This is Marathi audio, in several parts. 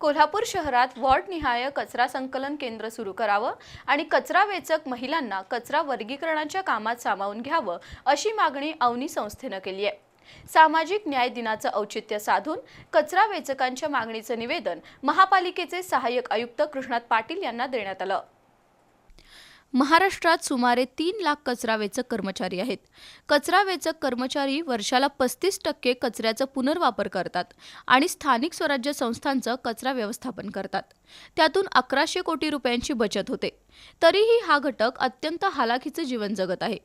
कोल्हापूर शहरात वॉर्डनिहाय कचरा संकलन केंद्र सुरू करावं आणि कचरा वेचक महिलांना कचरा वर्गीकरणाच्या कामात सामावून घ्यावं अशी मागणी अवनी संस्थेनं केली आहे. सामाजिक न्याय दिनाचं औचित्य साधून कचरा वेचकांच्या मागणीचं निवेदन महापालिकेचे सहाय्यक आयुक्त कृष्णात पाटील यांना देण्यात आलं. महाराष्ट्रात सुमारे तीन लाख कचरा वेचक कर्मचारी आहेत. कचरा वेचक कर्मचारी वर्षाला पस्तीस टक्के कचऱ्याचा पुनर्वापर करतात आणि स्थानिक स्वराज्य संस्थांचं कचरा व्यवस्थापन करतात. त्यातून अकराशे कोटी रुपयांची बचत होते. तरीही हा घटक अत्यंत हालाखीचं जीवन जगत आहे.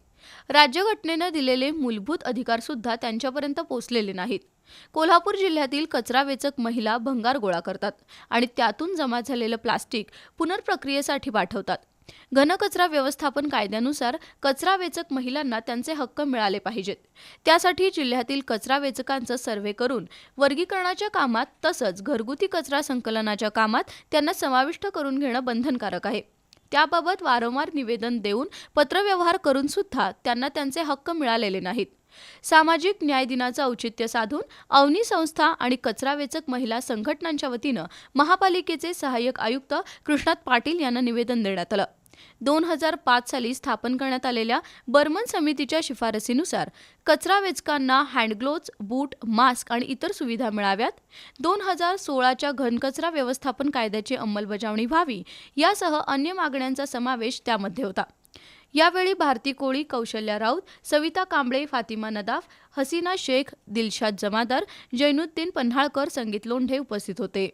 राज्यघटनेनं दिलेले मूलभूत अधिकारसुद्धा त्यांच्यापर्यंत पोचलेले नाहीत. कोल्हापूर जिल्ह्यातील कचरा वेचक महिला भंगार गोळा करतात आणि त्यातून जमा झालेलं प्लास्टिक पुनर्प्रक्रियेसाठी पाठवतात. घनकचरा व्यवस्थापन कायद्यानुसार कचरा वेचक महिलांना त्यांचे हक्क मिळाले पाहिजेत. त्यासाठी जिल्ह्यातील कचरा वेचकांचं सर्व्हे करून वर्गीकरणाच्या कामात तसंच घरगुती कचरा संकलनाच्या कामात त्यांना समाविष्ट करून घेणं बंधनकारक आहे. त्याबाबत वारंवार निवेदन देऊन पत्रव्यवहार करून सुद्धा त्यांना त्यांचे हक्क मिळालेले नाहीत. सामाजिक न्याय दिनाचं औचित्य साधून अवनी संस्था आणि कचरा वेचक महिला संघटनांच्या वतीनं महापालिकेचे सहाय्यक आयुक्त कृष्णात पाटील यांना निवेदन देण्यात आलं. दोन हजार पाच साली स्थापन करण्यात आलेल्या बर्मन समितीच्या शिफारसीनुसार कचरा वेचकांना हँडग्लोव्ज बूट मास्क आणि इतर सुविधा मिळाव्यात. दोन हजार सोळाच्या घनकचरा व्यवस्थापन कायद्याची अंमलबजावणी व्हावी यासह अन्य मागण्यांचा समावेश त्यामध्ये होता. यावेळी भारती कोळी कौशल्या राऊत सविता कांबळे फातिमा नदाफ हसीना शेख दिलशाद जमादार जैनुद्दीन पन्हाळकर संगीत लोंढे उपस्थित होते.